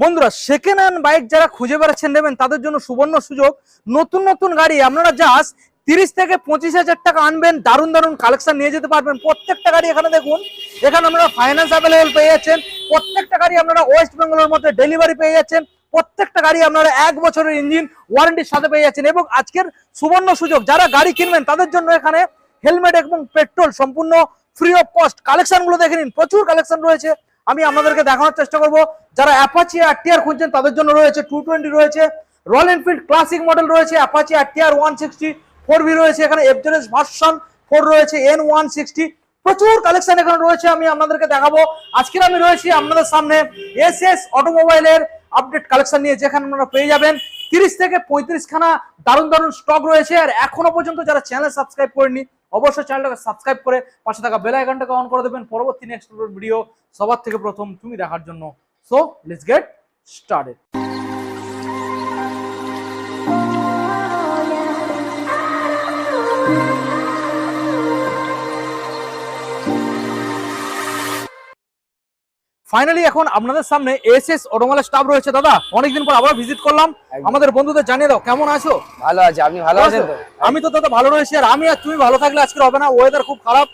বন্ধুরা second hand bike যারা খুঁজে বেড়াচ্ছেন, নেবেন, তাদের জন্য সুবর্ণ সুযোগ। নতুন নতুন গাড়ি আপনারা জাস্ট তিরিশ থেকে পঁচিশ হাজার টাকা আনবেন, দারুণ দারুণ কালেকশন নিয়ে যেতে পারবেন। প্রত্যেকটা গাড়ি এখানে দেখুন, এখানে আপনারা ফাইন্যান্স অ্যাভেলেবেল পেয়ে যাচ্ছেন। প্রত্যেকটা গাড়ি আপনারা ওয়েস্ট বেঙ্গলের মধ্যে ডেলিভারি পেয়ে যাচ্ছেন। প্রত্যেকটা গাড়ি আপনারা এক বছরের ইঞ্জিন ওয়ারেন্টির সাথে পেয়ে যাচ্ছেন। এবং আজকের সুবর্ণ সুযোগ, যারা গাড়ি কিনবেন, তাদের জন্য এখানে হেলমেট এবং পেট্রোল সম্পূর্ণ ফ্রি অফ কস্ট কালেকশনগুলো দেখে নিন, প্রচুর কালেকশন রয়েছে। আমি আপনাদেরকে দেখানোর চেষ্টা করব। যারা অ্যাপাচি আর খুঁজছেন, তাদের জন্য রয়েছে টু টোয়েন্টি রয়েছে রয়্যাল এনফিল্ড ক্লাসিক মডেল রয়েছে Apache R TR one sixty four V রয়েছে, এখানে এফজেডএস ভার্সন ফোর রয়েছে এন ওয়ান সিক্সটি প্রচুর কালেকশন এখানে রয়েছে, আমি আপনাদেরকে দেখাবো। আজকের আমি রয়েছি আপনাদের সামনে এস এস অটোমোবাইলের আপডেট কালেকশন নিয়ে, যেখানে আপনারা পেয়ে যাবেন তিরিশ থেকে পঁয়ত্রিশ খানা দারুণ দারুণ স্টক রয়েছে। আর এখনও পর্যন্ত যারা চ্যানেল সাবস্ক্রাইব করেনি অবশ্যই চ্যানেলটাকে সাবস্ক্রাইব করে পাশে থাকা বেল আইকনটাকে অন করে দেবেন। পরবর্তী নেক্সট ভিডিও সবার থেকে প্রথম তুমি দেখার জন্য। So let's get started finally এখন আপনাদের সামনে এস এস অটোমোবাইল স্টাফ রয়েছে দাদা। অনেকদিন পর আবার ভিজিট করলাম। আমাদের বন্ধুদের জানিয়ে দাও কেমন আছো? ভালো আছে আপনি ভালো আছেন তো? আমি তো দাদা ভালো রয়েছি আর আমি আর তুমি ভালো থাকলে আজকে হবে না ওয়েদার খুব খারাপ।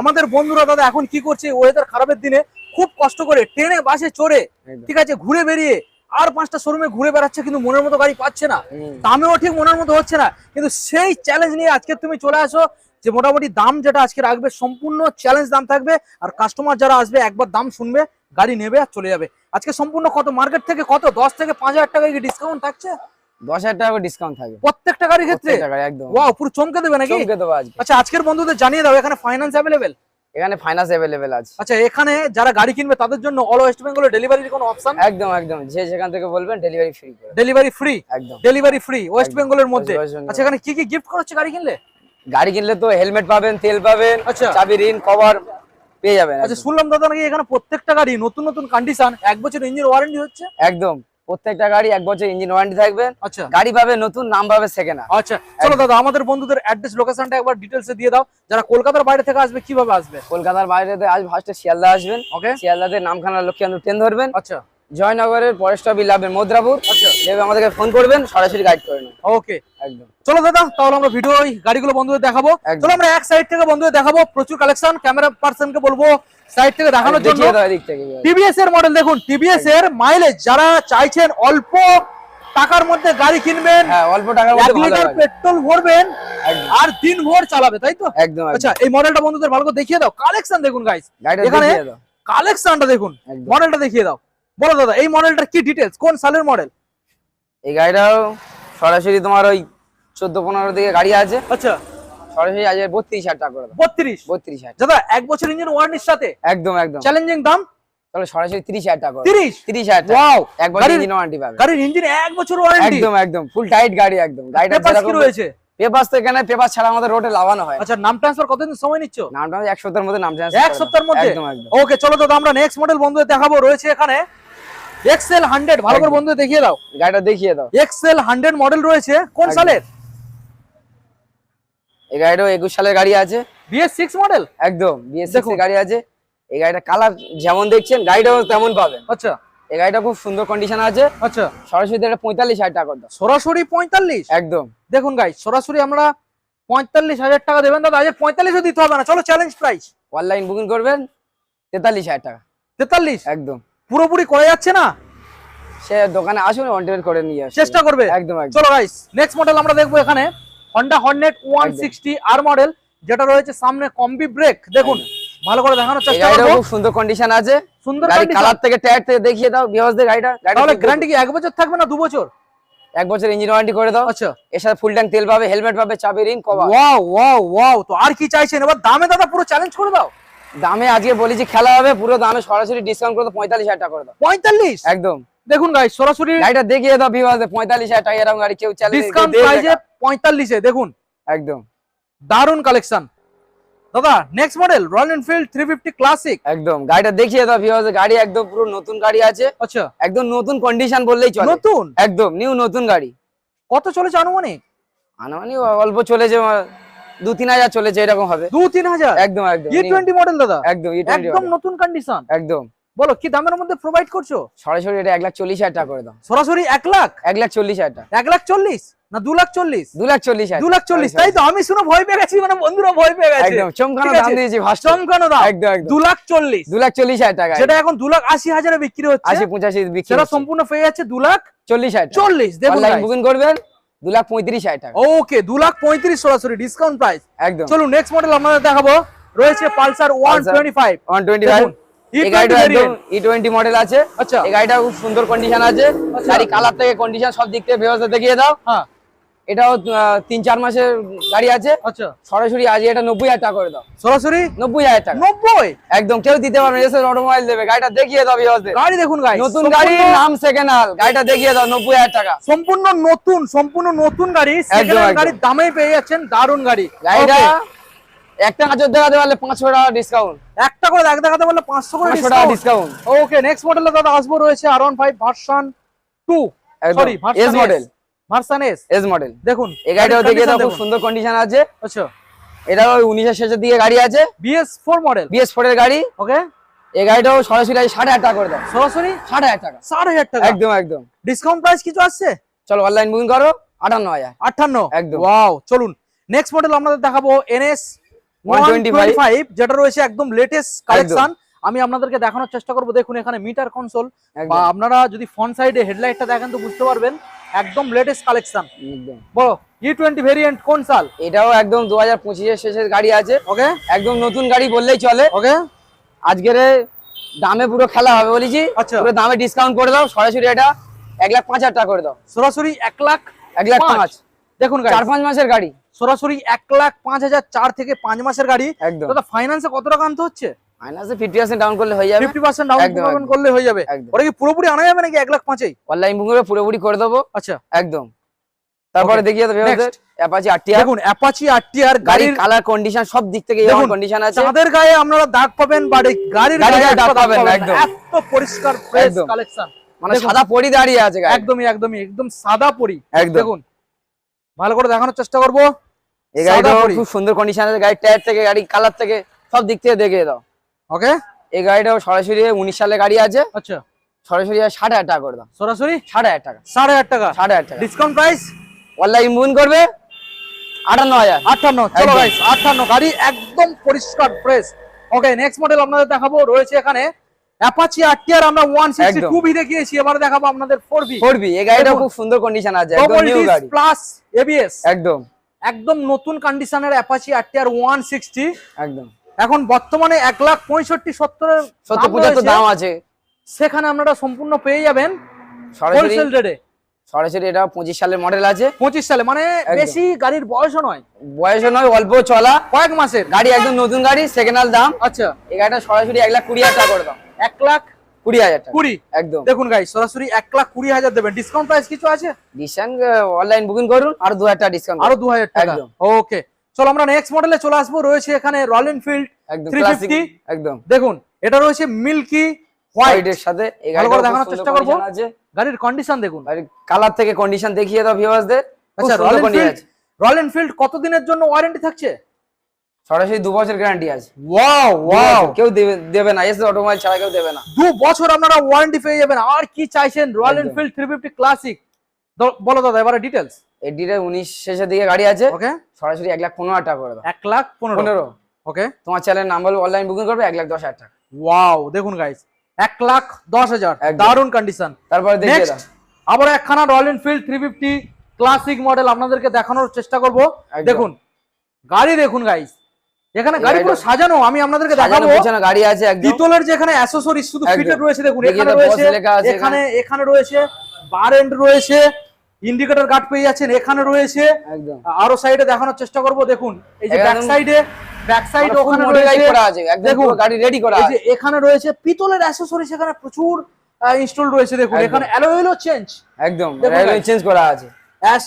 আমাদের বন্ধুরা দাদা এখন কি করছে ওয়েদার খারাপের দিনে খুব কষ্ট করে ট্রেনে বাসে চড়ে ঠিক আছে ঘুরে বেরিয়ে আর পাঁচটা শোরুমে ঘুরে বেড়াচ্ছে কিন্তু মনের মতো গাড়ি পাচ্ছে না। দামেও ঠিক মনের মতো হচ্ছে না কিন্তু সেই চ্যালেঞ্জ নিয়ে আজকে তুমি চলে আসো যে মোটামুটি দাম যেটা আজকে রাখবে সম্পূর্ণ চ্যালেঞ্জ দাম থাকবে আর কাস্টমার যারা আসবে একবার দাম শুনবে গাড়ি নেবে আর চলে যাবে। আজকে সম্পূর্ণ কত মার্কেট থেকে কত? দশ থেকে পাঁচ হাজার টাকা কি ডিসকাউন্ট থাকছে? দশ হাজার টাকা ডিসকাউন্ট থাকবে। প্রত্যেকটা গাড়ির ক্ষেত্রে? ওয়াও পুরো চমকে দেবে নাকি? চমকে দেবো আজকে। আচ্ছা আজকের বন্ধুদের জানিয়ে দাও এখানে ফাইন্যান্স অ্যাভেলেবেল এখানে ফাইন্যান্স আছে। আচ্ছা এখানে যারা গাড়ি কিনবে তাদের জন্য অল ওয়েস্ট বেঙ্গলের ডেলিভারির কোনো অপশন একদম একদম। যে যেখান থেকে বলবেন ডেলিভারি ফ্রি ডেলিভারি ফ্রি একদম। Delivery free west. বেঙ্গলের মধ্যে? আচ্ছা এখানে কি কি গিফট করাচ্ছে গাড়ি কিনলে? গাড়ি কিনলে তো হেলমেট পাবেন তেল পাবেন আচ্ছা। চাবি ঋণ কভার পেয়ে যাবেন আচ্ছা শুনলাম দাদা নাকি এখানে প্রত্যেকটা গাড়ি নতুন নতুন কন্ডিশন এক বছর ইঞ্জিন ওয়ারেন্টি হচ্ছে? একদম প্রত্যেকটা গাড়ি এক বছর ইঞ্জিন ওয়ারেন্টি থাকবে। আচ্ছা। গাড়ি পাবে নতুন নাম পাবে সেকেন্ড আচ্ছা চলো দাদা আমাদের বন্ধুদের অ্যাড্রেস লোকেশনটা একবার ডিটেলসে দিয়ে দাও। যারা কলকাতার বাইরে থেকে আসবে কীভাবে আসবে? কলকাতার বাইরে আজ ফার্স্টে শিয়ালদা আসবেন। ওকে শিয়ালদাতে নামখানা লক্ষ্মী ট্রেন ধরবেন। আচ্ছা। জয়নগরের স্টপই লাভবেন মদ্রাপুর আচ্ছা। আমাদেরকে ফোন করবেন সরাসরি গাইড করে নেবেন ওকে একদম। চলো দাদা তাহলে আমরা ভিডিও ওই গাড়িগুলো বন্ধুদের দেখাবো। চলো আমরা এক সাইড থেকে বন্ধুদের দেখাবো। প্রচুর কালেকশন ক্যামেরা পার্সনকে বলব সাইড থেকে দেখানোর জন্য। টিভিএস এর মডেল দেখুন টিভিএস এর মাইলেজ যারা চাইছেন অল্প টাকার মধ্যে গাড়ি কিনবেন হ্যাঁ অল্প টাকার মধ্যে লিটার পেট্রোল ভরবেন আর দিন ভর চালাবে তাই তো? একদম আচ্ছা এই মডেলটা বন্ধুদের ভালো করে দেখিয়ে দাও। কালেকশন দেখুন গাইস এখানে কালেকশনটা দেখুন। মডেলটা দেখিয়ে দাও। বলো দাদা এই মডেলটার কি ডিটেলস কোন সালের মডেল এই গাড়িটাও সরাসরি তোমার ওই চোদ্দ পনেরো দিকে গাড়ি আছে। আচ্ছা। সরাসরি আজ বত্রিশ হাজার টাকা করে বত্রিশ? বত্রিশ হাজার। দাদা এক বছর ইঞ্জিন ওয়ারেন্টির সাথে? একদম একদম। চ্যালেঞ্জিং দাম? তাহলে সরাসরি তিরিশ হাজার টাকা করে তিরিশ? তিরিশ হাজার টাকা। ওয়াও এক বছর ইঞ্জিন ওয়ারেন্টি পাবে। গাড়ির ইঞ্জিন এক বছর ওয়ারেন্টি একদম একদম। ফুল টাইট গাড়ি একদম। গাড়িটা পেপারস কি রয়েছে? পেপার তো এখানে পেপার ছাড়া আমাদের রোডে লাগানো হয়। আচ্ছা নাম ট্রান্সফার কতদিন সময় নিচ্ছ? নামটা এক সপ্তাহের মধ্যে নাম transfer এক সপ্তাহের মধ্যে? একদম একদম। ওকে চলো দাদা আমরা নেক্সট মডেল বন্ধুদের দেখাবো। রয়েছে এখানে এক্সেল হান্ড্রেড ভালো করে। বন্ধুদের দেখিয়ে দাও। গাড়িটা দেখিয়ে দাও। এক্সেল হান্ড্রেড মডেল রয়েছে কোন সালের? এই গাড়িটাও একুশ সালের গাড়ি আছে। বিএস সিক্স মডেল একদম বিএস দেখুন। গাড়ি আছে। এই গাড়িটা কালার যেমন দেখছেন গাড়িটাও তেমন পাবেন। আচ্ছা। এই গাড়িটা খুব সুন্দর কন্ডিশন আছে। আচ্ছা। সরাসরি এটা পঁয়তাল্লিশ হাজার টাকা দাও। সরাসরি পঁয়তাল্লিশ? একদম। দেখুন গাই সরাসরি আমরা পঁয়তাল্লিশ হাজার টাকা দেবেন দাদা আজ পঁয়তাল্লিশও দিতে হবে না। চলো চ্যালেঞ্জ প্রাইস অনলাইন বুকিং করবেন তেতাল্লিশ হাজার টাকা। তেতাল্লিশ? একদম। পুরোপুরি করা যাচ্ছে না? সে দোকানে আসুন অন করে নিয়ে চেষ্টা করবে? একদম চলো গাইস নেক্সট মডেল আমরা দেখব এখানে Honda Hornet one sixty R model যেটা রয়েছে সামনে কম্বি ব্রেক দেখুন ভালো করে দেখানোর চেষ্টা করব। খুব সুন্দর কন্ডিশন আছে। সুন্দর। কালার থেকে টায়ার থেকে দেখিয়ে দাও গাড়িটা। গাড়িটা তাহলে গ্যারান্টি কি এক বছর থাকবে না দু বছর? এক বছর ইঞ্জিন ওয়ারেন্টি করে দাও। আচ্ছা। এর সাথে ফুল ট্যাঙ্ক তেল পাবে হেলমেট পাবে চাবি ring cover wow wow wow তো আর কি চাইছেন? এবার দামে দাদা পুরো চ্যালেঞ্জ করে দাও। দামে আজকে বলেছি খেলা হবে পুরো দামে সরাসরি ডিসকাউন্ট করে পঁয়তাল্লিশ হাজার টাকা করে দাও। পঁয়তাল্লিশ? একদম। দেখুন গাইস সরাসরি গাড়িটা দেখিয়ে দাও বিহসদের পঁয়তাল্লিশ হাজার টাকা এরকম গাড়ি কেউ চালিয়ে ডিসকাউন্ট না। পঁয়তাল্লিশে দেখুন। একদম। দারুণ কালেকশন দাদা next model Royal Enfield three fifty Classic একদম। গাড়িটা দেখিয়ে দাও বিহসদের গাড়ি একদম পুরো নতুন গাড়ি আছে। আচ্ছা। একদম নতুন কন্ডিশন বললেই চলে। নতুন? একদম নিউ নতুন গাড়ি। কত চলেছে আনুমানিক? আনুমানিক অল্প চলেছে দু তিন হাজার চলেছে এরকম হবে। দু তিন হাজার? একদম একদম ই টোয়েন্টি মডেল দাদা? একদম একদম নতুন কন্ডিশন একদম। বলো কি দামের মধ্যে প্রোভাইড করছ? সরাসরি এটা এক লাখ চল্লিশ হাজার টাকা করে দাও। সরাসরি এক লাখ? এক লাখ চল্লিশ হাজার টাকা। এক লাখ চল্লিশ? না দু লাখ চল্লিশ? দু লাখ চল্লিশ দু লাখ চল্লিশ। তাই তো আমি শুনে ভয় পেয়ে গেছি মানে বন্ধুরা ভয় পেয়ে গেছে। একদম চমকানো ঠিক দাম আছে? দিয়েছি ফার্স্ট চমকানো দাম। একদম একদম। দু লাখ চল্লিশ। দু লাখ চল্লিশ হাজার টাকা। সেটা এখন দু লাখ আশি হাজারে বিক্রি হচ্ছে। আশি পঁচাশি বিক্রি সেটা সম্পূর্ণ পেয়ে যাচ্ছে দু লাখ চল্লিশ হাজার চল্লিশ দেখুন বুকিং করবেন? দু লাখ পঁয়ত্রিশ হাজার টাকা। ওকে দু লাখ পঁয়ত্রিশ সরাসরি ডিসকাউন্ট প্রাইস একদম। চলুন নেক্সট মডেল আপনাদের দেখাবো। রয়েছে Pulsar one twenty five one twenty five দেখুন, এই গাড়িটা একদম ই টোয়েন্টি মডেল আছে। আচ্ছা। এই গাড়িটা খুব সুন্দর কন্ডিশন আছে। আচ্ছা। গাড়ি কালার থেকে কন্ডিশন সব দিক থেকে ব্যবস্থা দেখিয়ে দাও। হ্যাঁ। এটাও তিন চার মাসের গাড়ি আছে। আচ্ছা। সরাসরি আজ এটা নব্বই হাজার টাকা করে দাও। সরাসরি? নব্বই হাজার টাকা। নব্বই? একদম কেউ দিতে পারবে এসে অটোমোবাইল দেবে গাড়িটা দেখিয়ে দাও গাড়ি দেখুন গাড়ি নতুন গাড়ি নাম সেকেন্ড হাল গাড়িটা দেখিয়ে দাও নব্বই হাজার টাকা। সম্পূর্ণ নতুন সম্পূর্ণ নতুন গাড়ি গাড়ির দামেই পেয়ে যাচ্ছেন দারুণ গাড়ি। গাড়িটা একটা নজর দেখাতে পারলে পাঁচশো টাকা ডিসকাউন্ট একটা করে দেখ দেখাতে পারলে পাঁচশো করে টাকা ডিসকাউন্ট ওকে নেক্সট মডেলে দাদা আসব রয়েছে R one five version two. Sorry S model। Version S S model দেখুন এই গাড়িটাও দেখিয়ে খুব সুন্দর কন্ডিশন আছে। আচ্ছা। এটা ওই উনিশের শেষের দিকে গাড়ি আছে। BS four model BS four এর গাড়ি। ওকে। এই গাড়িটাও সরাসরি ষাট হাজার টাকা করে দাও। সরাসরি? ষাট হাজার টাকা। ষাট হাজার টাকা। একদম একদম। ডিসকাউন্ট প্রাইস কিছু আসছে? চলো অনলাইন বুকিং করো। আটান্ন হাজার। আটান্ন? একদম। ওয়াও চলুন। নেক্সট মডেল আপনাদের দেখাবো এনএস 125 ফাইভ যেটা রয়েছে একদম লেটেস্ট কালেকশন আমি আপনাদেরকে দেখানোর চেষ্টা করব। দেখুন এখানে মিটার কনসোল বা আপনারা যদি ফ্রন্ট সাইডে হেডলাইটটা দেখেন তো বুঝতে পারবেন। একদম লেটেস্ট কালেকশন একদম। বলো ই টোয়েন্টি ভেরিয়েন্ট কোন সাল? এটাও একদম দু হাজার পঁচিশের শেষের গাড়ি আছে। ওকে একদম নতুন গাড়ি বললেই চলে। ওকে আজকের দামে পুরো খেলা হবে বলেছি। আচ্ছা। পুরো দামে ডিসকাউন্ট করে দাও সরাসরি এটা এক লাখ পাঁচ হাজার টাকা করে দাও। সরাসরি এক লাখ এক লাখ পাঁচ। দেখুন চার পাঁচ মাসের গাড়ি। সরাসরি এক লাখ পাঁচ হাজার চার থেকে পাঁচ মাসের গাড়ি। একদম। ফাইন্যান্সে কত টাকা আনতে হচ্ছে? মাইনাসে ফিফটি পার্সেন্ট ডাউন করলে হয়ে যাবে। ফিফটি পার্সেন্ট ডাউন একদম, পেমেন্ট একদম। করলে হয়ে যাবে। ওটা কি পুরোপুরি আনা যাবে নাকি লাখ অনলাইন বুকিং করে পুরোপুরি করে দেবো। আচ্ছা। একদম। তারপরে দেখিয়ে দেবে অ্যাপাচি আরটিআর দেখুন অ্যাপাচি আরটিআর গাড়ির গাড়ির কালার কন্ডিশন সব দিক থেকে দেখুন, কন্ডিশন আছে। চাঁদের গায়ে আপনারা দাগ পাবেন বাট গাড়ির গাড়ির গায়ে গায়ে দাগ পাবেন না, পাবেন। না। একদম। এত পরিষ্কার ফ্রেশ কালেকশন মানে সাদা পরি দাঁড়িয়ে আছে একদমই একদমই একদম সাদা পরি। দেখুন। ভালো করে দেখানোর চেষ্টা করব। এই গাড়িটা খুব সুন্দর কন্ডিশন আছে। গাড়ির টায়ার থেকে গাড়ি কালার থেকে সব দিক থেকে দেখিয়ে দাও। ওকে? এই গাড়িটাও সরাসরি উনিশ সালে গাড়ি আছে। আচ্ছা। সরাসরি ষাট হাজার টাকা করে দাও। সরাসরি? ষাট হাজার টাকা। সাড়ে হাজার টাকা? ষাট হাজার টাকা। ডিসকাউন্ট প্রাইস অনলাইন বুকিং করবে? আটান্ন হাজার। আটান্ন। চলো গাইস আটান্ন। গাড়ি একদম পরিষ্কার ফ্রেশ ওকে নেক্সট মডেল আপনাদের দেখাবো। রয়েছে এখানে অ্যাপাচি আরটিআর আমরা 162 একদম। ভি দেখিয়েছি। এবারে দেখাবো আপনাদের 4 ভি ফোর বি এই গাড়িটাও খুব সুন্দর কন্ডিশন আছে। একদম নিউ গাড়ি। প্লাস এবিএস একদম। একদম নতুন কন্ডিশনের অ্যাপাচি আরটিআর 160 একদম। এখন বর্তমানে এক লাখ পঁয়ষট্টি সত্তরের দাম আছে। সেখানে আপনারা সম্পূর্ণ পেয়ে যাবেন হোলসেল রেটে সরাসরি এটা পঁচিশ সালের মডেল আছে। পঁচিশ সালে মানে বেশি গাড়ির বয়সও নয়। বয়সও নয় অল্প চলা। কয়েক মাসের। গাড়ি একদম নতুন গাড়ি সেকেন্ড হ্যান্ড দাম। আচ্ছা। এই গাড়িটা সরাসরি এক লাখ কুড়ি হাজার টাকা করে দাও। এক লাখ কুড়ি হাজার কুড়ি? একদম। দেখুন গাই সরাসরি এক লাখ কুড়ি হাজার দেবেন। ডিসকাউন্ট প্রাইস কিছু আছে? ডিসকাউন্ট অনলাইন বুকিং করুন আর দু হাজার টাকা ডিসকাউন্ট আরও দু হাজার টাকা। ওকে চলো আমরা নেক্সট মডেলে চলে আসব। রয়েছে এখানে রয়্যাল এনফিল্ড একদম 350 একদম। দেখুন এটা রয়েছে মিল্কি হোয়াইট হোয়াইটের সাথে ভালো করে দেখানোর চেষ্টা করব। গাড়ির কন্ডিশন দেখুন। কালার থেকে কন্ডিশন দেখিয়ে দাও ভিউয়ার্সদের আচ্ছা রয়্যাল এনফিল্ড রয়্যাল এনফিল্ড কতদিনের জন্য ওয়ারেন্টি থাকছে? সরাসরি দু বছর গ্যারান্টি আছে। ওয়াও ওয়াও কেউ দেবে দেবে না। এসে অটোমোবাইল ছাড়া কেউ দেবে না। দু বছর আপনারা ওয়ারেন্টি পেয়ে যাবেন। আর কি চাইছেন? Royal Enfield three fifty Classic বলো দাদা এবারে ডিটেলস এডিটা উনিশ শেষের দিকে গাড়ি আছে। ওকে সরাসরি এক লাখ পনেরো টাকা করে দাও। এক লাখ পনেরো। ওকে তোমার চ্যানেল নাম বলব অনলাইন বুকিং করবে এক লাখ দশ হাজার টাকা। ওয়াও দেখুন গাইস এক লাখ দশ হাজার। দারুণ কন্ডিশন তারপরে আবার একখানা Royal Enfield three fifty Classic model আপনাদেরকে দেখানোর চেষ্টা করব। দেখুন গাড়ি দেখুন গাইস এখানে গাড়ি পুরো সাজানো আমি আপনাদেরকে দেখাবো। পিছনে গাড়ি আছে একদম। পিতলের যেখানে অ্যাসেসরিজ শুধু ফিটেড রয়েছে দেখুন এখানে রয়েছে এখানে এখানে। রয়েছে বার এন্ড রয়েছে ইন্ডিকেটর গার্ড পেয়ে যাচ্ছেন। এখানে রয়েছে আরও সাইডে দেখানোর চেষ্টা করব। দেখুন এই যে ব্যাক সাইডে ব্যাক সাইড ওখানে রয়েছে। দেখুন, গাড়ি রেডি করা এই আছে যে এখানে রয়েছে পিতলের অ্যাসেসরিজ এখানে প্রচুর ইনস্টল রয়েছে। দেখুন। এখানে অ্যালোয়েলো চেঞ্জ একদম দেখুন চেঞ্জ করা আছে।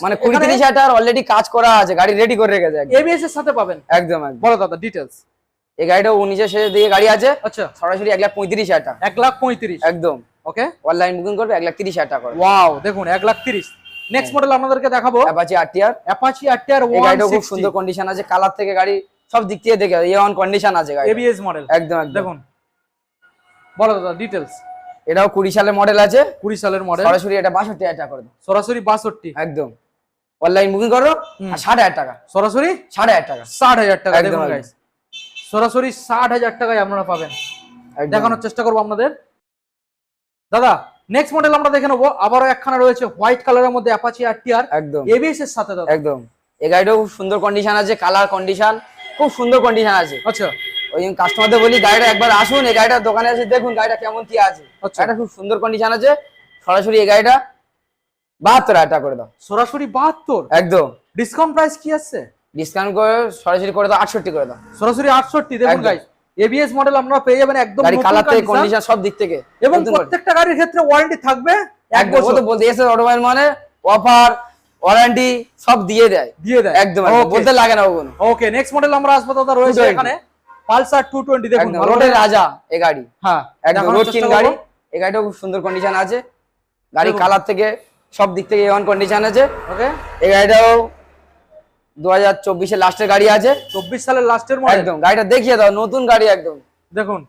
মানে কুড়ি তিরিশ হাজার অলরেডি কাজ করা আছে গাড়ি রেডি করে রেখেছে একদম। এবিএস এর সাথে পাবেন। একদম একদম। বলো দাদা ডিটেলস এই গাড়িটা উনিশের শেষের দিয়ে গাড়ি আছে। আচ্ছা। সরাসরি এক লাখ পঁয়ত্রিশ হাজার টাকা। এক লাখ পঁয়ত্রিশ। একদম। ওকে অনলাইন বুকিং করবে এক লাখ তিরিশ হাজার টাকা ওয়াও দেখুন এক লাখ তিরিশ। নেক্সট মডেল আপনাদেরকে দেখাবো। অ্যাপাচি আরটিআর অ্যাপাচি আরটিআর এই ওয়ান গাড়িটা খুব সুন্দর কন্ডিশন আছে কালার থেকে গাড়ি সব দিক থেকে দেখে এ অন কন্ডিশন আছে গাড়ি এবিএস মডেল একদম একদম। দেখুন। বলো দাদা ডিটেলস এটাও কুড়ি সালের মডেল আছে। কুড়ি সালের মডেল সরাসরি এটা বাষট্টি হাজার টাকা করে দাও। সরাসরি বাষট্টি। একদম। অনলাইন বুকিং করো আর ষাট হাজার টাকা। সরাসরি? সাড়ে হাজার টাকা। ষাট হাজার টাকা একদম, দেখুন guys। সরাসরি ষাট হাজার টাকায় আপনারা পাবেন। দেখানোর চেষ্টা করব আপনাদের। দাদা নেক্সট মডেল আমরা দেখে নেব। আবারও একখানা রয়েছে হোয়াইট কালারের মধ্যে অ্যাপাচি আর টিআর একদম এবিএস এর সাথে দাদা একদম। এই গাড়িটাও খুব সুন্দর কন্ডিশন আছে কালার কন্ডিশন খুব সুন্দর কন্ডিশন আছে। আচ্ছা। ওই জন্য কাস্টমারদের বলি গাড়িটা একবার আসুন এই গাড়িটা দোকানে এসে দেখুন গাড়িটা কেমন কি আছে। আচ্ছা। গাড়িটা খুব সুন্দর কন্ডিশন আছে। সরাসরি এই গাড়িটা বাহাত্তর হাজার টাকা করে দাও। সরাসরি বাহাত্তর? একদম। ডিসকাউন্ট প্রাইস কি আসছে ডিসকাউন্ট করে সরাসরি করে দাও আটষট্টি করে দাও। সরাসরি আটষট্টি দেখুন। গাইস এবিএস মডেল আপনারা পেয়ে যাবেন একদম গাড়ি কালার থেকে কন্ডিশন সব দিক থেকে এবং প্রত্যেকটা গাড়ির ক্ষেত্রে ওয়ারেন্টি থাকবে এক বছর। তো বলতে এসে অটোমোবাইল মানে অফার ওয়ারেন্টি সব দিয়ে দেয়। দিয়ে দেয়। একদম। বলতে লাগে না ওগুলো। ওকে নেক্সট মডেল আমরা আসব দাদা রয়েছে 220 এখানে পালসার টু টোয়েন্টি দেখুন রোডের রাজা এই গাড়ি। হ্যাঁ একদম রোড কিন গাড়ি। এই গাড়িটাও খুব সুন্দর কন্ডিশন আছে। গাড়ি কালার থেকে সব দিক থেকে এমন কন্ডিশন আছে। ওকে এই গাড়িটাও দু হাজার চব্বিশের লাস্টের গাড়ি আছে। চব্বিশ সালের লাস্টের মডেল একদম গাড়িটা দেখিয়ে দাও নতুন গাড়ি একদম। দেখুন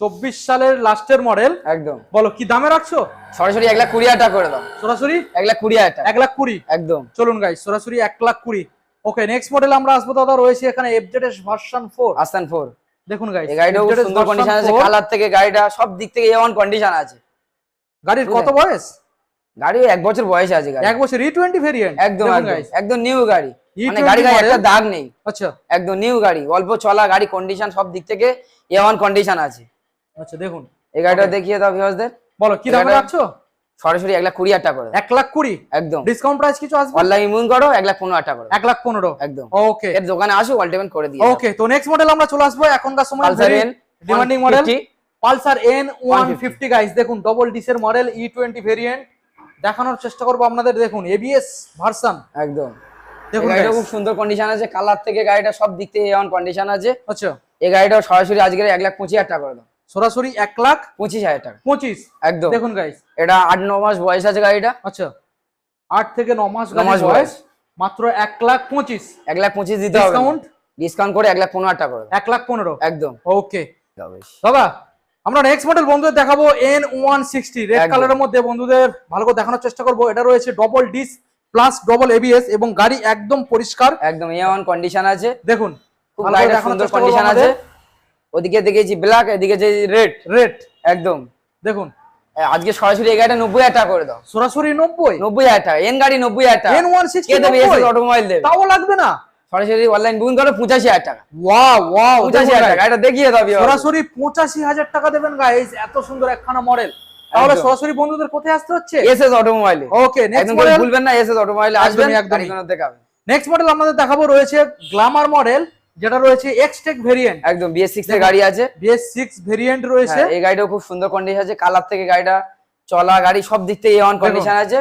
চব্বিশ সালের লাস্টের মডেল একদম। বলো কি দামে রাখছো? সরাসরি এক লাখ কুড়ি হাজার টাকা করে দাও। সরাসরি? এক লাখ কুড়ি হাজার এক লাখ কুড়ি? একদম। চলুন গাই সরাসরি এক লাখ কুড়ি। ওকে নেক্সট মডেল আমরা আসব দাদা রয়েছে এখানে এফজেডএস ভার্সন ফোর আস্তান ফোর দেখুন গাই এই গাড়িটাও সুন্দর কন্ডিশন আছে কালার থেকে গাড়িটা সব দিক থেকে এমন কন্ডিশন আছে। গাড়ির কত বয়স? গাড়ি এক বছর বয়স আছে গাড়ি। এক বছর ই টোয়েন্টি ভেরিয়েন্ট একদম একদম। একদম নিউ গাড়ি। মানে E20 গাড়ি গায়ে একটা দাগ নেই। আচ্ছা। একদম নিউ গাড়ি। অল্প চলা গাড়ি কন্ডিশন সব দিক থেকে এমন কন্ডিশন আছে। আচ্ছা দেখুন। এই গাড়িটা দেখিয়ে দাও ভিউয়ার্সদের বলো কি দামে রাখছো? সরাসরি এক লাখ কুড়ি হাজার টাকা করে। এক লাখ কুড়ি? একদম। ডিসকাউন্ট প্রাইস কিছু আসবে? অনলাইন মুন করো এক লাখ পনেরো টাকা করে। এক লাখ পনেরো? একদম। ওকে এর দোকানে আসো অল্টিমেট করে দিয়ে ওকে তো নেক্সট মডেল আমরা চলে আসব। এখনকার সময় demanding model Pulsar N one fifty guys দেখুন ডবল ডিসের মডেল ই টোয়েন্টি ভেরিয়েন্ট দেখানোর চেষ্টা করব আপনাদের দেখুন এবিএস ভার্সন একদম। দেখুন গাড়িটা খুব সুন্দর কন্ডিশন আছে কালার থেকে গাড়িটা সব দিক থেকে এমন কন্ডিশন আছে। আচ্ছা। এই গাড়িটা সরাসরি আজকের এক লাখ পঁচিশ হাজার টাকা করে দাও। সরাসরি এক লাখ পঁচিশ হাজার টাকা। পঁচিশ। একদম। দেখুন গাইস এটা আট ন মাস বয়স আছে গাড়িটা। আচ্ছা। আট থেকে ন মাস ন মাস বয়স। বয়স। মাত্র এক লাখ পঁচিশ। এক লাখ পঁচিশ দিতে হবে। ডিসকাউন্ট ডিসকাউন্ট করে এক লাখ পনেরো হাজার টাকা করে এক লাখ পনেরো। একদম। ওকে দাদা আমরা নেক্সট মডেল বন্ধুদের দেখাবো এন ওয়ান সিক্সটি রেড কালারের মধ্যে বন্ধুদের ভালো করে দেখানোর চেষ্টা করব। এটা রয়েছে double disc plus double ABS এবং গাড়ি একদম পরিষ্কার। একদম এমন কন্ডিশন আছে। দেখুন খুব সুন্দর কন্ডিশন আছে। ওদিকে দেখেছি ব্ল্যাক এদিকে যে রেড রেড একদম। দেখুন। আজকে সরাসরি এই গাড়িটা নব্বই হাজার টাকা করে দাও। সরাসরি নব্বই? নব্বই হাজার টাকা এন গাড়ি নব্বই হাজার টাকা। এন ওয়ান সিক্সটি দেবে? অটোমোবাইল দেবে। তাও লাগবে না। সরাসরি অনলাইন বুকিং করো পঁচাশি হাজার টাকা। ওয়াও ওয়াও পঁচাশি হাজার টাকা এটা দেখিয়ে viewers। সরাসরি পঁচাশি হাজার টাকা দেবেন গাইস এত সুন্দর একখানা মডেল তাহলে সরাসরি বন্ধুদের কোথায় আসতে হচ্ছে? এসএস অটোমোবাইলে ওকে নেক্সট মডেল ভুলবেন না এসএস অটোমোবাইলে আসবেন একদমই। দেখাবেন। নেক্সট মডেল আমাদের দেখাবো রয়েছে গ্ল্যামার মডেল যেটা রয়েছে এক্সটেক ভেরিয়েন্ট একদম এর গাড়ি আছে। বিএস সিক্স ভেরিয়েন্ট রয়েছে। হ্যাঁ, এই গাড়িটাও খুব সুন্দর কন্ডিশন আছে কালার থেকে গাড়িটা চলা গাড়ি সব দিক থেকে অন কন্ডিশন আছে।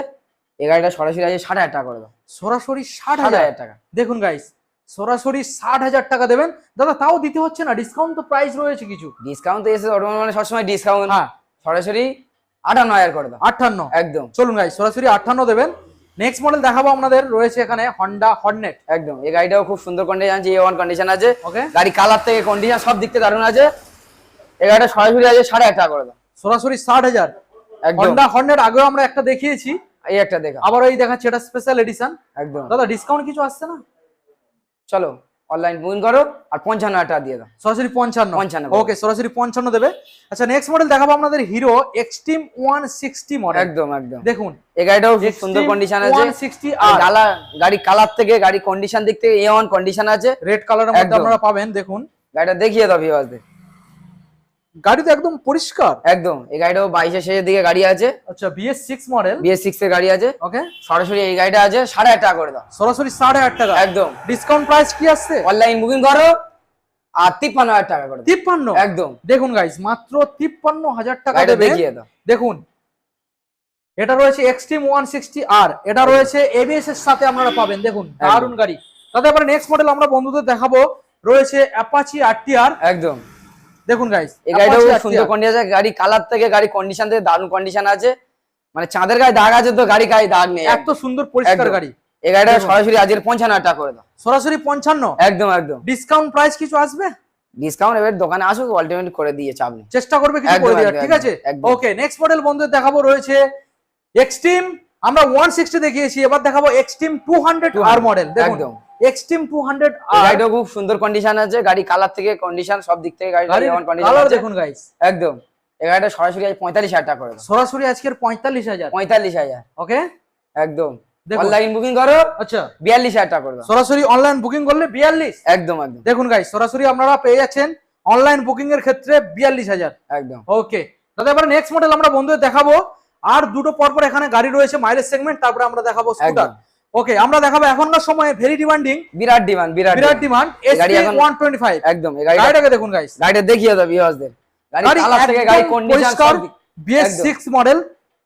এই গাড়িটা সরাসরি আছে ষাট হাজার টাকা করে দাও। সরাসরি ষাট হাজার। টাকা। দেখুন গাইস সরাসরি ষাট হাজার টাকা দেবেন। দাদা তাও দিতে হচ্ছে না ডিসকাউন্ট তো প্রাইস রয়েছে কিছু। ডিসকাউন্ট তো এসে মানে সবসময় ডিসকাউন্ট হ্যাঁ। সরাসরি আটান্ন হাজার করে দাও। আটান্ন। একদম। চলুন গাইস সরাসরি আটান্ন দেবেন। নেক্সট মডেল দেখাবো আপনাদের রয়েছে এখানে হন্ডা হর্নেট একদম। এই গাড়িটাও খুব সুন্দর কন্ডিশন আছে এ ওয়ান কন্ডিশন আছে। ওকে গাড়ি কালার থেকে কন্ডিশন সব দিক থেকে দারুণ আছে। এই গাড়িটা সরাসরি আছে সাড়ে হাজার টাকা করে দাও। সরাসরি ষাট হাজার। একদম। হন্ডা হর্নেট আগেও আমরা একটা দেখিয়েছি। এই একটা দেখা আবার এই দেখাচ্ছি এটা স্পেশাল এডিশন একদম। দাদা ডিসকাউন্ট কিছু আসছে না? চলো অনলাইন বুকিং করো আর পঞ্চান্ন হাজার টাকা দিয়ে দাও। সরাসরি পঞ্চান্ন। 55 ওকে সরাসরি পঞ্চান্ন দেবে। আচ্ছা নেক্সট মডেল দেখাবো আপনাদের Hero Xtreme one sixty model একদম একদম। দেখুন এই গাড়িটাও খুব সুন্দর কন্ডিশন আছে। সিক্সটি গালা গাড়ি কালার থেকে গাড়ি কন্ডিশন দিক থেকে এ ওয়ান কন্ডিশন আছে। রেড কালারের মধ্যে আপনারা পাবেন দেখুন। গাড়িটা দেখিয়ে দাও ভিওয়াসদের গাড়ি তো একদম পরিষ্কার? একদম এই গাড়িটাও বাইশের শেষের দিকে গাড়ি আছে। আচ্ছা BS six model BS six এর গাড়ি আছে। ওকে। সরাসরি এই গাড়িটা আছে সাড়ে হাজার টাকা করে দাও সরাসরি সাড়ে আট টাকা? একদম। ডিসকাউন্ট প্রাইস কি আসছে? অনলাইন বুকিং করো আর তিপ্পান্ন হাজার টাকা করে তিপ্পান্ন? একদম। দেখুন গাইস মাত্র তিপ্পান্ন হাজার টাকা দেবে। দেখুন এটা রয়েছে এক্সট্রিম ওয়ান সিক্সটি আর এটা রয়েছে এবিএস এর সাথে আপনারা পাবেন। দেখুন দারুণ গাড়ি। তাতে এবার নেক্সট মডেল আমরা বন্ধুদের দেখাবো। রয়েছে অ্যাপাচি আরটিআর একদম। দেখুন গাইস এই গাড়িটাও খুব সুন্দর কন্ডিশন আছে গাড়ি কালার থেকে গাড়ি কন্ডিশন থেকে দারুণ কন্ডিশন আছে। মানে চাঁদের গায়ে দাগ আছে তো গাড়ি গায়ে দাগ নেই। এত সুন্দর পরিষ্কার গাড়ি। এই গাড়িটা সরাসরি আজকের পঞ্চান্ন টাকা করে দাও। সরাসরি পঞ্চান্ন? একদম একদম। ডিসকাউন্ট প্রাইস কিছু আসবে? ডিসকাউন্ট এবার দোকানে আসুক অল্টিমেট করে দিয়ে চাপ নেই চেষ্টা করবে কিছু করে দেওয়ার ঠিক আছে? ওকে নেক্সট মডেল বন্ধুদের দেখাবো রয়েছে এক্সট্রিম আমরা 160 দেখিয়েছি এবার দেখাবো এক্সট্রিম 200 আর মডেল দেখুন। এক্সট্রিম 200 এই আর গাড়িটাও খুব সুন্দর কন্ডিশন আছে গাড়ি কালার থেকে কন্ডিশন সব দিক থেকে গাড়িটা গাড়ির যেমন কন্ডিশন কালার দেখুন গাইস একদম। এই গাড়িটা সরাসরি আজ পঁয়তাল্লিশ হাজার টাকা করে সরাসরি আজকের 45000 পঁয়তাল্লিশ হাজার। ওকে? একদম। অনলাইন বুকিং করো আচ্ছা। বিয়াল্লিশ হাজার টাকা করে সরাসরি অনলাইন বুকিং করলে 42 একদম একদম। দেখুন গাইস সরাসরি আপনারা পেয়ে যাচ্ছেন অনলাইন বুকিং এর ক্ষেত্রে 42000 একদম। ওকে। দাদা এবার নেক্সট মডেল আমরা বন্ধুদের দেখাবো। আর দুটো পরপর এখানে গাড়ি রয়েছে মাইলেজ সেগমেন্ট তারপরে আমরা দেখাবো স্কুটার ওকে আমরা দেখাবো এখনকার সময়ে ভেরি ডিমান্ডিং বিরাট ডিমান্ড বিরাট বিরাট। ডিমান্ড গাড়ি এসপি এখন- 125 একদম এই গাড়িটাকে দেখুন গাইস গাড়িটা দেখিয়ে দাও ভিউয়ার্সদের গাড়ি গাড়ি কালার থেকে গাড়ি কন্ডিশন পরিষ্কার BS6 মডেল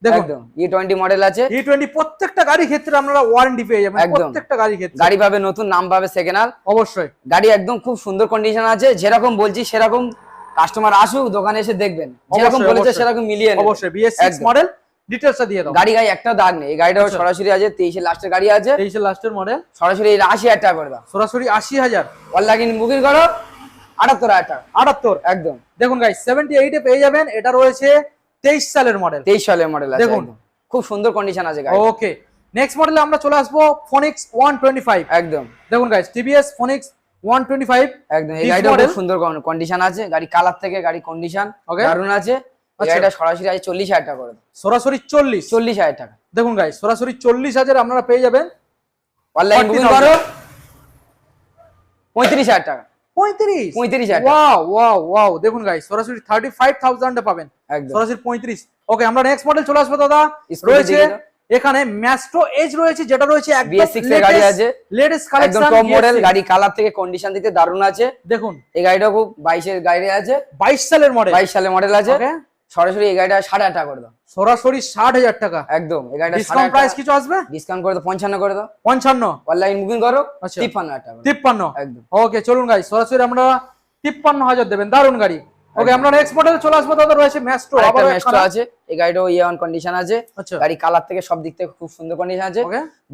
দেখুন। একদম ই টোয়েন্টি মডেল আছে। E20 প্রত্যেকটা গাড়ির ক্ষেত্রে আপনারা ওয়ারেন্টি পেয়ে যাবেন প্রত্যেকটা গাড়ির ক্ষেত্রে। গাড়ি পাবে নতুন নাম পাবে সেকেন্ড হ্যান্ড অবশ্যই। গাড়ি একদম খুব সুন্দর কন্ডিশন আছে যেরকম বলছি সেরকম কাস্টমার আসুক দোকানে এসে দেখবেন। যেরকম বলেছে সেরকম মিলিয়ে। অবশ্যই BS6 একদম। মডেল ডিটেইলসটা দিয়ে দাও। গাড়ি গাড়ি একটা দাগ নেই। এই গাড়িটা আচ্ছা। সরাসরি আছে লাস্টের গাড়ি আছে। 23 লাস্টের মডেল সরাসরি এটা আশি হাজার টাকা করে দাও। সরাসরি 80000 অনলাইন বুকিং করো আটাত্তর হাজার টাকা। 78 একদম। দেখুন গাইস 78 এ পেয়ে যাবেন। এটা রয়েছে 23 সালের মডেল তেইশ সালের মডেল আছে দেখুন। খুব সুন্দর কন্ডিশন আছে গাড়ি ওকে নেক্সট মডেলে আমরা চলে আসব ফোনিক্স 125 একদম। দেখুন গাইস টিভিএস ফোনিক্স 125 একদম। এই গাড়িটা? খুব সুন্দর কন্ডিশন আছে। গাড়ি কালার থেকে গাড়ি কন্ডিশন. দারুণ আছে। আচ্ছা। সরাসরি আছে চল্লিশ হাজার টাকা করে। সরাসরি 40 চল্লিশ হাজার টাকা। দেখুন গাইস সরাসরি 40000 আপনারা পেয়ে যাবেন। অনলাইন বুকিং করো পঁয়ত্রিশ হাজার টাকা। 35 পঁয়ত্রিশ হাজার টাকা। ওয়াও ওয়াও ওয়াও দেখুন গাইস সরাসরি 35000 এ পাবেন। সরাসরি 35 ওকে আমরা নেক্সট মডেল চলে আসব দাদা। রয়েছে এখানে ম্যাস্ট্রো এজ রয়েছে যেটা রয়েছে একদম BS6 এর গাড়ি আছে। লেটেস্ট একদম টপ মডেল গাড়ি কালার থেকে কন্ডিশন দিতে দারুণ আছে। দেখুন। এই গাড়িটা খুব বাইশের গাড়ি আছে। 22 সালের মডেল বাইশ সালের মডেল আছে। সরাসরি এই গাড়িটা সাড়ে আট টাকা করে দাও। সরাসরি 60000 টাকা। একদম এই গাড়িটা ডিসকাউন্ট প্রাইস কিছু আসবে? ডিসকাউন্ট করে দাও পঞ্চান্ন করে দাও। 55 অনলাইন বুকিং করো আচ্ছা। তিপ্পান্ন হাজার টাকা তিপ্পান্ন। একদম। ওকে চলুন গাড়ি সরাসরি আমরা 53000 দেবেন। দারুণ গাড়ি। ওকে আমরা নেক্সট মডেল চলে আসব দাদা রয়েছে ম্যাস্ট্রো আবার মেস্ট্রো আছে এই ইয়ে অন কন্ডিশন আছে। আচ্ছা। গাড়ি কালার থেকে সব দিক থেকে খুব সুন্দর কন্ডিশন আছে।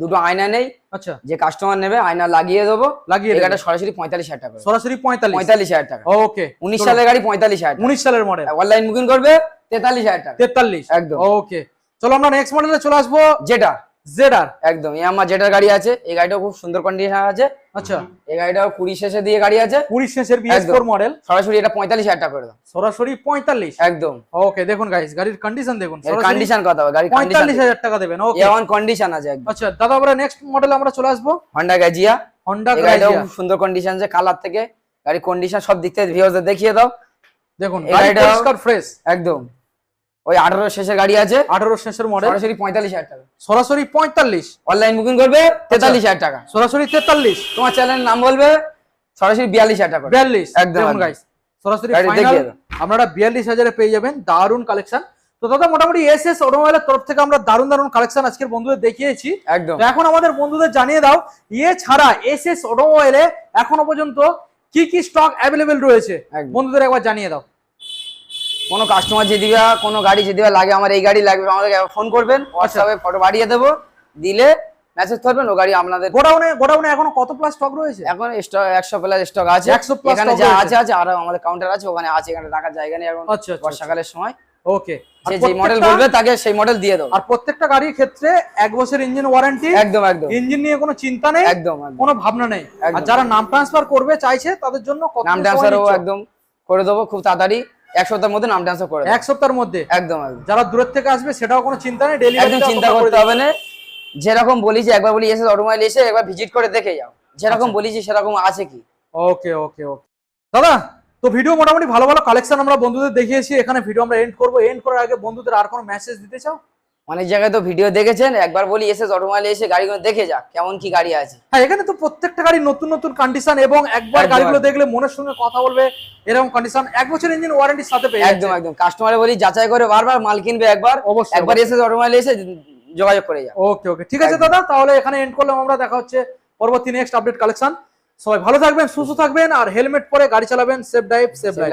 দুটো আয়না নেই। আচ্ছা। যে কাস্টমার নেবে আয়না লাগিয়ে দেবো। লাগিয়ে গাড়িটা সরাসরি পঁয়তাল্লিশ হাজার টাকা। সরাসরি 45 পঁয়তাল্লিশ হাজার টাকা। ওকে উনিশ সালের গাড়ি পঁয়তাল্লিশ হাজার 19 সালের মডেল অনলাইন বুকিং করবে তেতাল্লিশ হাজার টাকা। 43 একদম। ওকে চলো আমরা নেক্সট মডেলে চলে আসব। যেটা? জেডার একদম। এই আমার যেটার গাড়ি আছে এই গাড়িটাও খুব সুন্দর কন্ডিশন আছে আচ্ছা এই গাড়িটাও কুড়ি শেষে দিয়ে গাড়ি আছে। 20 শেষের BS4 একদম। মডেল সরাসরি এটা পঁয়তাল্লিশ হাজার টাকা করে দাও। সরাসরি 45 একদম। ওকে দেখুন গাইস গাড়ির কন্ডিশন দেখুন। কন্ডিশন কথা গাড়ি কন্ডিশন 45000 টাকা দেবেন ওকে এমন কন্ডিশন আছে একদম। আচ্ছা দাদা আমরা নেক্সট মডেল আমরা চলে আসব। হন্ডা গ্যাজিয়া হন্ডা খুব সুন্দর কন্ডিশন আছে কালার থেকে। গাড়ি কন্ডিশন সব দিক থেকে ভিউয়ারদের দেখিয়ে দাও। দেখুন এই গাড়ি গাড়িটাও- পরিষ্কার ফ্রেশ একদম। ওই আঠারো শেষের গাড়ি আছে। 18 শেষের মডেল সরাসরি পঁয়তাল্লিশ হাজার টাকা। সরাসরি 45 অনলাইন বুকিং করবে তেতাল্লিশ হাজার টাকা। সরাসরি 43 তোমার চ্যানেলের নাম বলবে সরাসরি বিয়াল্লিশ হাজার টাকা। 42 একদম, গাইস সরাসরি। আপনারা 42000 এ পেয়ে যাবেন দারুণ কালেকশন তো দাদা মোটামুটি এসএস অটোমোবাইলের তরফ থেকে আমরা দারুণ দারুণ কালেকশন আজকের বন্ধুদের দেখিয়েছি। একদম। এখন আমাদের বন্ধুদের জানিয়ে দাও ইয়ে ছাড়া এস এস অটোমোবাইলে এখনও পর্যন্ত কি কি স্টক অ্যাভেলেবেল রয়েছে। বন্ধুদের একবার জানিয়ে দাও। কোনো কাস্টমার যদি বা কোনো গাড়ি যদি বা লাগে আমার এই গাড়ি লাগবে আমাদেরকে ফোন করবেন আচ্ছা। হোয়াটসঅ্যাপে ফটো পাঠিয়ে দেবো দিলে মেসেজ করবেন ও গাড়ি আপনাদের গোডাউনে গোডাউনে এখনও কত প্লাস স্টক রয়েছে? এখন স্টক একশো প্লাস স্টক আছে। 100 plus এখানে যা আছে আছে আর আমাদের কাউন্টার আছে ওখানে আছে এখানে রাখার জায়গা নেই এখন আচ্ছা আচ্ছা বর্ষাকালের সময়। ওকে যে যে মডেল বলবে তাকে সেই মডেল দিয়ে দেবো। আর প্রত্যেকটা গাড়ির ক্ষেত্রে এক বছর ইঞ্জিন ওয়ারেন্টি একদম একদম। ইঞ্জিন নিয়ে কোনো চিন্তা নেই? একদম। কোনো ভাবনা নেই? আর যারা নাম ট্রান্সফার করবে চাইছে তাদের জন্য নাম ট্রান্সফারও একদম করে দেবো খুব তাড়াতাড়ি। এক সপ্তাহের মধ্যে নাম ট্রান্সফার করে এক সপ্তাহের মধ্যে? একদম যারা দূরের থেকে আসবে সেটাও কোনো চিন্তা নেই ডেলিভারি চিন্তা করতে হবে না। যেরকম বলি যে একবার বলি এসে অটোমোবাইল এসে একবার ভিজিট করে দেখে যাও। যেরকম বলি যে সেরকম আছে কি? ওকে ওকে ওকে। দাদা তো ভিডিও মোটামুটি ভালো ভালো কালেকশন আমরা বন্ধুদের দেখিয়েছি এখানে ভিডিও আমরা এন্ড করব। এন্ড করার আগে বন্ধুদের আর কোনো মেসেজ দিতে চাও? অনেক জায়গায় তো ভিডিও দেখেছেন একবার বলি এসে অটোমোবাইল এসে গাড়িগুলো দেখে যা কেমন কি গাড়ি আছে। হ্যাঁ এখানে তো প্রত্যেকটা গাড়ি নতুন নতুন কন্ডিশন এবং একবার গাড়িগুলো দেখলে মনের সঙ্গে কথা বলবে এরকম কন্ডিশন এক বছর ইঞ্জিন ওয়ারেন্টির সাথে পেয়ে একদম একদম। কাস্টমারে বলি যাচাই করে বারবার মাল কিনবে একবার অবশ্যই একবার এসে অটোমোবাইল এসে যোগাযোগ করে যাও ওকে ওকে ঠিক আছে দাদা তাহলে এখানে এন্ড করলাম আমরা দেখা হচ্ছে পরবর্তী নেক্সট আপডেট কালেকশন সবাই ভালো থাকবেন সুস্থ থাকবেন আর হেলমেট পরে গাড়ি চালাবেন সেফ ড্রাইভ সেফ